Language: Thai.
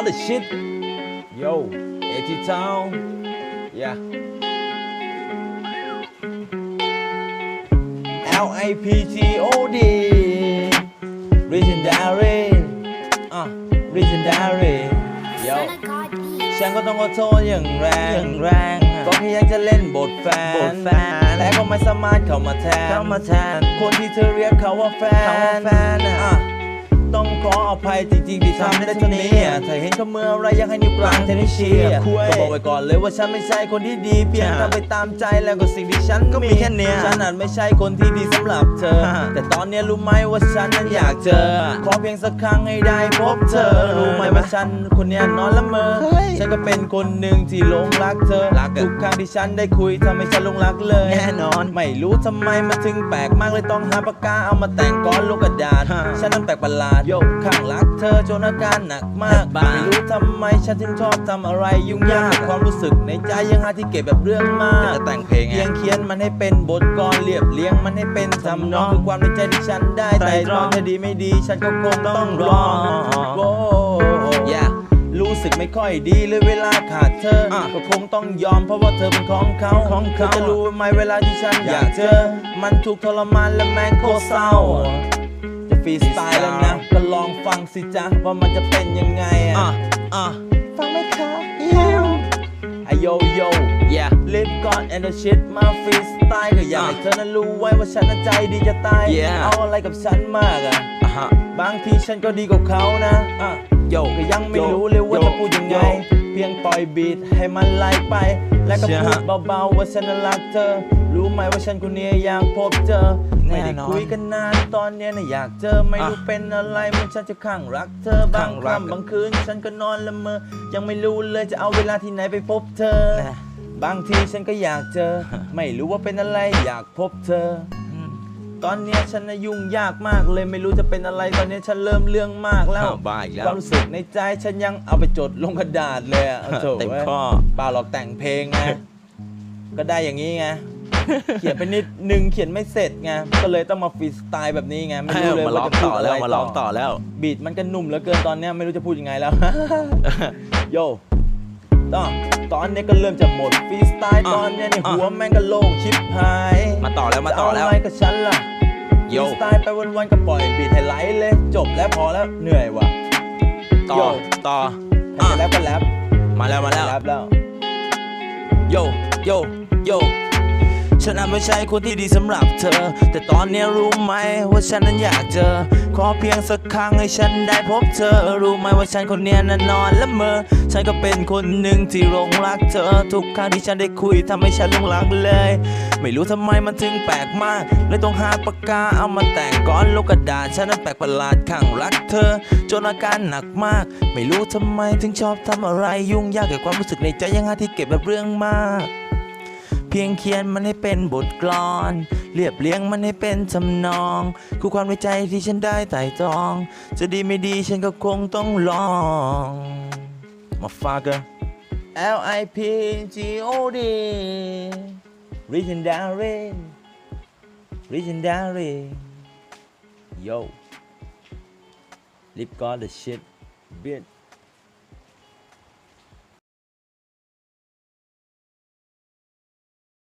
got the shit yo AT Town yeah L I P G O D legendary อะ legendary yo ฉันก็ต้องขอโทษอย่างแรงอย่างแรงก็แค่อยากจะเล่นบทแฟนบทแฟนแต่ก็ไม่สามารถเข้ามาแทนเข้ามาแทน คนที่เธอเรียกเขาว่าแฟเขาว่านแฟนอะ อะต้องขออภัยจริงๆที่ทำได้เท่านี้อะถ้าเห็นเขาเมื่อไรอยากให้นิ้วกลางเทนนิสเชียร์คุยก็บอกไว้ก่อนเลยว่าฉันไม่ใช่คนที่ดีเพียงใช่ทำไปตามใจแล้วก็สิ่งที่ฉันก็มีแค่เนี้ยฉันอาจไม่ใช่คนที่ดีสำหรับเธอฮะแต่ตอนเนี้ยรู้ไหมว่าฉันนั้นอยากเจอ ขอเพียงสักครั้งให้ได้พบเธอ รู้ไหมว่าฉันคนเนี้ยนอนละเมอเฮ้ยฉันก็เป็นคนหนึ่งที่หลงรักเธอรักอะทุก ครั้งที่ฉันได้คุยทำให้ฉันหลงรักเลย แน่นอน ไม่รู้ทำไมมันถึงแปลกมากเลยต้องหาปากกาเอามาแต่งก้อนลูกกระดาษฮะฉันนั้นแปลกประหลาดโยกข้างรักเธอจนอาการหนักมากบ้าไม่รู้ทำไมฉันถึงชอบทำอะไรยุ่งยากแต่ความรู้สึกในใจยังหาที่เก็บแบบเรื่องมากจะแต่งเพลงไงเพียงเขียนมันให้เป็นบทกลอนเรียบเรียงมันให้เป็นทำนองคือความในใจที่ฉันได้ไตรแต่ตตรรอองงจะดีไม่ดีฉันก็คงต้องรอ รู้สึกไม่ค่อยดีเลยเวลาขาดเธออะก็คงต้องยอมเพราะว่าเธอเป็นของเขาของเขาธจะรู้ไหมเวลาที่ฉันอยากเจอ มันถูกทรมานและแม่งโคตรเศร้าจะฟรีสไตล์แล้วนะ ก็ลองฟังสิจ๊ะว่ามันจะเป็นยังไงอะอะอะฟังไหมคะยิวไอโยโย่ yeah ลิฟก่อนแอนด์ชิตมาฟรีสไตล์ก็อยากให้เธอนั้นรู้ไว้ว่าฉันนั้นใจดีจะตาย Yeah เอาอะไรกับฉันมากอะอะฮะบางทีฉันก็ดีกว่าเขานะอะโย ก็ยังไม่รู้เลยว่าโยจะพูดยังไงโยเพียงปล่อยบีทให้มันไหลไป แล้วก็เชื่อพูฮะดเบาๆว่าฉันนั้นรักเธอ รู้ไหมว่าฉันคนนี้อยากพบเจอแน่ไม่ได้นอนคุยกันนานตอนเนี้ยนะอยากเจอไม่รู้อะเป็นอะไรเหมันฉันจะข้างรักเธอบางข้างรักค่ำบางคืน ฉันก็นอนละเมอ ยังไม่รู้เลยจะเอาเวลาที่ไหนไปพบเธอนะบางทีฉันก็อยากเจอ ไม่รู้ว่าเป็นอะไรอยากพบเธออืม ตอนเนี้ยฉันน่ะยุ่งยากมากเลยไม่รู้จะเป็นอะไรตอนเนี้ยฉันเริ่มเรื่องมากแล้วอ้าวบ้าอีกแล้ว ความรู้สึกในใจฉันยังเอาไปจดลงกระดาษเลยอะโถ่เต็มว้ยข้อ เปล่าหรอกแต่งเพลงไง ก็ได้อย่างนี้ไง เขียนไปนิดนึงเขียนไม่เสร็จไง ก็เลยต้องมาฟรีสไตล์แบบนี้ไง ไม่รู้เลยมาว่าร้องจะพูต่ดออะแล้ไรวมาร้องต่อแล้ว บีดมันก็หนุ่มเหลือเกินตอนเนี้ยไม่รู้จะพูดยังไงแล้ว โย ตอนตอนเนี้ยก็เริ่มจะหมดฟรีสไตล์อะตอนเนี้ยในอะหัวแม่งก็โล่งชิบหายมาต่อแล้วมาต่อแล้วจะเาอะไรกับฉันล่ะโยฟรีสไตล์ไปวันๆก็ปล่อยบีทให้ไหลเลยจบแล้วพอแล้วเหนื่อยว่ะต่อโยต่อใครจะแรปก็แรปมาแล้วมาแล้วแรปแล้วโยโยโย ฉันอาจไม่ใช่คนที่ดีสำหรับเธอ แต่ตอนนี้รู้ไหมว่าฉันนั้นอยากเจอ ขอเพียงสักครั้งให้ฉันได้พบเธอ รู้ไหมว่าฉันคนนี้นั้นนอนละเมอ ฉันก็เป็นคนหนึ่งที่หลงรักเธอ ทุกครั้งที่ฉันได้คุยทำให้ฉันหลงรักเลย ไม่รู้ทำไมมันถึงแปลกมากเลยต้องหาปากกาเอามาแต่งก้อนลูกกระดาษฉันนั้นแปลกประหลาดข้งรักเธอ จนอาการหนักมาก ไม่รู้ทำไมถึงชอบทำอะไรยุ่งยากเกับความรู้สึกในใจยังหาที่เก็บแบบเรื่องมาก เพียงเขียนมันให้เป็นบทกลอน เรียบเรียงมันให้เป็นทำนองคือความในใจที่ฉันได้ไต่ตรอง จะดีไม่ดีฉันก็คงต้องลองมาฟากัน L I P G O D Legendary Legendary Yo Lip got the shit bit